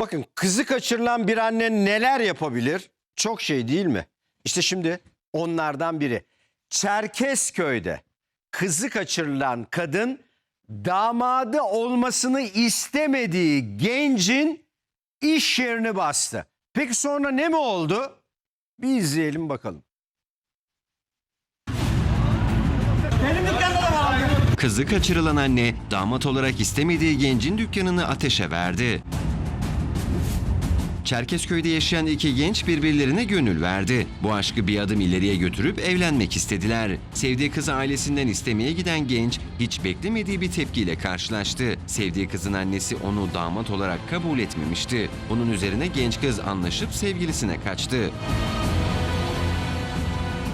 Bakın kızı kaçırılan bir anne neler yapabilir? Çok şey değil mi? İşte şimdi onlardan biri. Çerkezköy'de kızı kaçırılan kadın damadı olmasını istemediği gencin iş yerini bastı. Peki sonra ne mi oldu? Bir izleyelim bakalım. Kızı kaçırılan anne damat olarak istemediği gencin dükkanını ateşe verdi. Çerkezköy'de yaşayan iki genç birbirlerine gönül verdi. Bu aşkı bir adım ileriye götürüp evlenmek istediler. Sevdiği kızı ailesinden istemeye giden genç hiç beklemediği bir tepkiyle karşılaştı. Sevdiği kızın annesi onu damat olarak kabul etmemişti. Bunun üzerine genç kız anlaşıp sevgilisine kaçtı.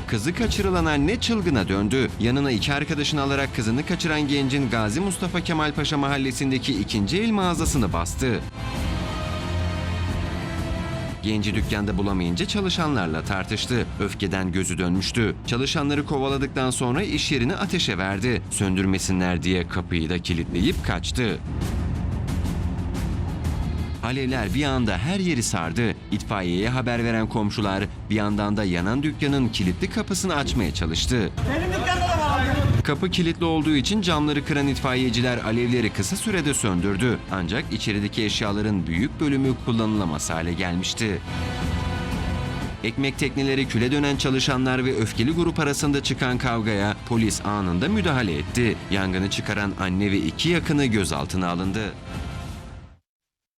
Kızı kaçırılan anne çılgına döndü. Yanına iki arkadaşını alarak kızını kaçıran gencin Gazi Mustafa Kemal Paşa mahallesindeki ikinci el mağazasını bastı. Genci dükkanda bulamayınca çalışanlarla tartıştı. Öfkeden gözü dönmüştü. Çalışanları kovaladıktan sonra iş yerini ateşe verdi. Söndürmesinler diye kapıyı da kilitleyip kaçtı. Alevler bir anda her yeri sardı. İtfaiyeye haber veren komşular bir yandan da yanan dükkanın kilitli kapısını açmaya çalıştı. Kapı kilitli olduğu için camları kıran itfaiyeciler alevleri kısa sürede söndürdü. Ancak içerideki eşyaların büyük bölümü kullanılamaz hale gelmişti. Ekmek tekneleri küle dönen çalışanlar ve öfkeli grup arasında çıkan kavgaya polis anında müdahale etti. Yangını çıkaran anne ve iki yakını gözaltına alındı.